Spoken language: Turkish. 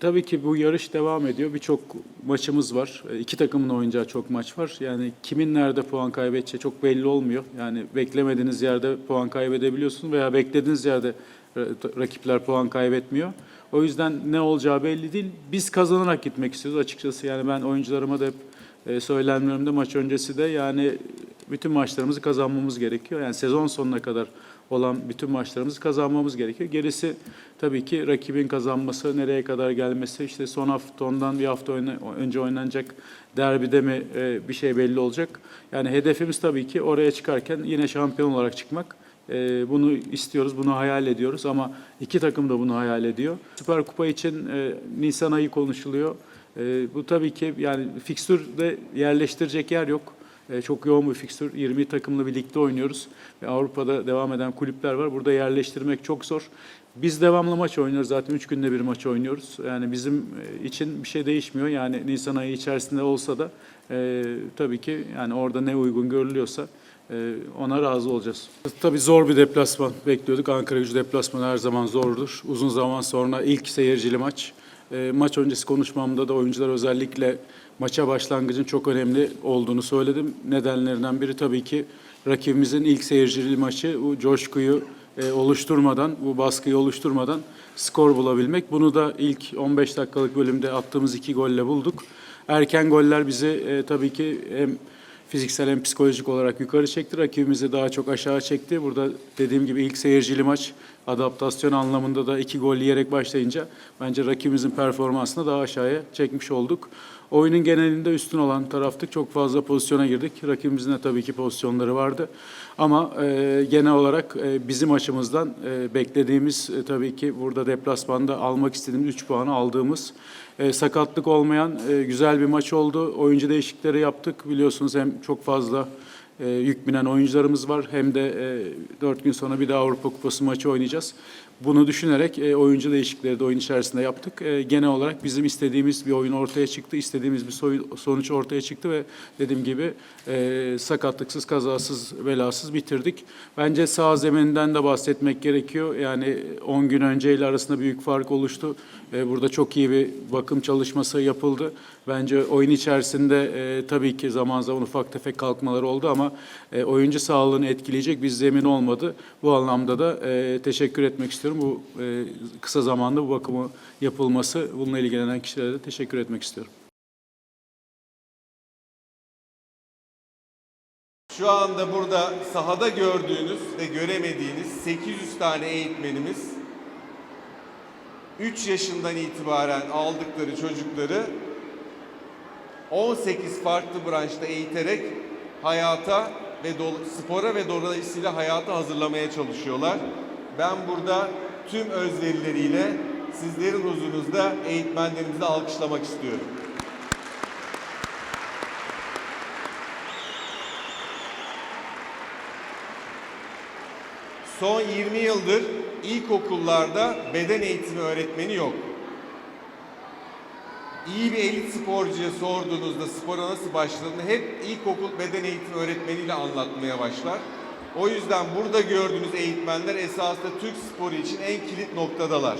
Tabii ki bu yarış devam ediyor. Birçok maçımız var. E, İki takımın oynayacağı çok maç var. Yani kimin nerede puan kaybedeceği çok belli olmuyor. Yani beklemediğiniz yerde puan kaybedebiliyorsun veya beklediğiniz yerde ra- rakipler puan kaybetmiyor. O yüzden ne olacağı belli değil. Biz kazanarak gitmek istiyoruz açıkçası. Yani ben oyuncularıma da hep e, söylemlerimde maç öncesi de yani bütün maçlarımızı kazanmamız gerekiyor. Yani sezon sonuna kadar olan bütün maçlarımızı kazanmamız gerekiyor. Gerisi tabii ki rakibin kazanması, nereye kadar gelmesi, işte son hafta ondan bir hafta önce oynanacak derbide mi e, bir şey belli olacak. Yani hedefimiz tabii ki oraya çıkarken yine şampiyon olarak çıkmak. E, bunu istiyoruz, bunu hayal ediyoruz ama iki takım da bunu hayal ediyor. Süper Kupa için e, Nisan ayı konuşuluyor. E, bu tabii ki yani fikstürde yerleştirecek yer yok. E, Çok yoğun bir fikstür. 20 takımlı bir ligde oynuyoruz. Ve Avrupa'da devam eden kulüpler var. Burada yerleştirmek çok zor. Biz devamlı maç oynuyoruz. Zaten 3 günde bir maç oynuyoruz. Yani bizim e, için bir şey değişmiyor. Yani Nisan ayı içerisinde olsa da e, tabii ki yani orada ne uygun görülüyorsa e, ona razı olacağız. Tabii zor bir deplasman bekliyorduk. Ankara gücü deplasmanı her zaman zordur. Uzun zaman sonra ilk seyircili maç. E, maç öncesi konuşmamda da oyuncular özellikle maça başlangıcın çok önemli olduğunu söyledim. Nedenlerinden biri tabii ki rakibimizin ilk seyircili maçı bu coşkuyu e, oluşturmadan, bu baskıyı oluşturmadan skor bulabilmek. Bunu da ilk 15 dakikalık bölümde attığımız iki golle bulduk. Erken goller bizi e, tabii ki hem fiziksel hem psikolojik olarak yukarı çekti. Rakibimizi daha çok aşağı çekti. Burada dediğim gibi ilk seyircili maç adaptasyon anlamında da iki gol yiyerek başlayınca bence rakibimizin performansını daha aşağıya çekmiş olduk. Oyunun genelinde üstün olan taraftık. Çok fazla pozisyona girdik. Rakibimizin de tabii ki pozisyonları vardı. Ama e, genel olarak e, bizim açımızdan e, beklediğimiz e, tabii ki burada deplasmanda almak istediğimiz 3 puanı aldığımız e, sakatlık olmayan e, güzel bir maç oldu. Oyuncu değişiklikleri yaptık. Biliyorsunuz hem çok fazla e, yük binen oyuncularımız var hem de e, 4 gün sonra bir daha Avrupa Kupası maçı oynayacağız. Bunu düşünerek e, oyuncu değişiklikleri de oyun içerisinde yaptık. E, genel olarak bizim istediğimiz bir oyun ortaya çıktı, istediğimiz bir soy- sonuç ortaya çıktı ve dediğim gibi e, sakatlıksız, kazasız, belasız bitirdik. Bence sağ zemininden de bahsetmek gerekiyor. Yani 10 gün önceyle arasında büyük fark oluştu. E, burada çok iyi bir bakım çalışması yapıldı. Bence oyun içerisinde e, tabii ki zaman zaman ufak tefek kalkmalar oldu ama e, oyuncu sağlığını etkileyecek bir zemin olmadı. Bu anlamda da e, teşekkür etmek istiyorum. Bu e, kısa zamanda bu bakımı yapılması, bununla ilgilenen kişilere de teşekkür etmek istiyorum. Şu anda burada sahada gördüğünüz ve göremediğiniz 800 tane eğitmenimiz 3 yaşından itibaren aldıkları çocukları 18 farklı branşta eğiterek hayata ve spora ve dolayısıyla hayata hazırlamaya çalışıyorlar. Ben burada tüm özverileriyle sizlerin huzurunuzda eğitmenlerimizi alkışlamak istiyorum. Son 20 yıldır ilkokullarda beden eğitimi öğretmeni yok. İyi bir elit sporcuya sorduğunuzda spora nasıl başladığını hep ilkokul beden eğitimi öğretmeniyle anlatmaya başlar. O yüzden burada gördüğünüz eğitmenler esasında Türk sporu için en kilit noktadalar.